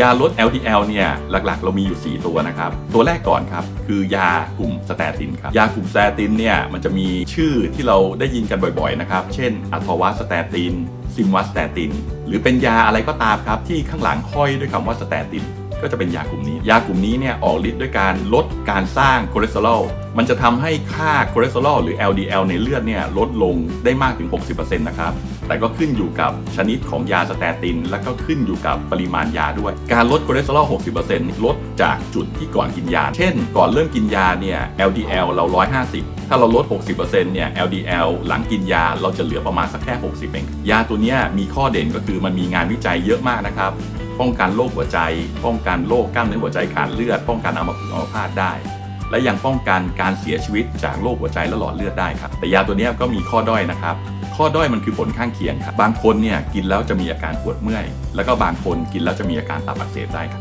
ยาลด LDL เนี่ยหลักๆ เรามีอยู่ 4 ตัวนะครับ ตัวแรกก่อนครับ คือยากลุ่มสเตตินครับ ยากลุ่มสเตตินเนี่ยมันจะมีชื่อที่เราได้ยินกันบ่อยๆนะครับ เช่นอัทวาสเตตินซิมวาสเตติน หรือเป็นยาอะไรก็ตามครับ ที่ข้างหลังห้อยด้วยคำว่าสเตติน ก็จะเป็นยากลุ่มนี้ ยากลุ่มนี้เนี่ยออกฤทธิ์ด้วยการลดการสร้างคอเลสเตอรอลมันจะทำให้ค่าคอเลสเตอรอลหรือ LDL ในเลือดเนี่ยลดลงได้มากถึง 60%นะครับแต่ก็ขึ้นอยู่กับชนิดของยาสเตติน และก็ขึ้นอยู่กับปริมาณยาด้วย การลดคอเลสเตอรอล 60%ลดจากจุดที่ก่อนกินยา เช่น ก่อนเริ่มกินยาเนี่ย LDL เรา 150 ถ้าเราลด 60%เนี่ย LDL หลังกินยาเราจะเหลือประมาณสักแค่ 60เอง ยาตัวนี้มีข้อเด่นก็คือมันมีงานวิจัยเยอะมากนะครับ ป้องกันโรคหัวใจ ป้องกันโรคกล้ามเนื้อหัวใจขาดเลือด ป้องกันอัมอัมพาตได้ และยังป้องกันการเสียชีวิตจากโรคหัวใจและหลอดเลือดได้ครับ แต่ยาตัวนี้ก็มีข้อด้อยนะครับ ข้อด้อยมันคือผลข้างเคียงครับ บางคนเนี่ยกินแล้วจะมีอาการปวดเมื่อย แล้วก็บางคนกินแล้วจะมีอาการตับอักเสบได้ครับ